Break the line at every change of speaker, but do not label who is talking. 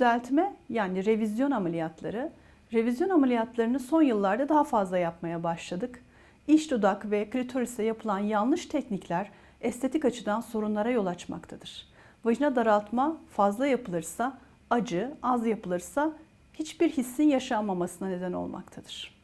düzeltme yani revizyon ameliyatları, revizyon ameliyatlarını son yıllarda daha fazla yapmaya başladık. İç dudak ve klitorise yapılan yanlış teknikler estetik açıdan sorunlara yol açmaktadır. Vajina daraltma fazla yapılırsa acı, az yapılırsa hiçbir hissin yaşanmamasına neden olmaktadır.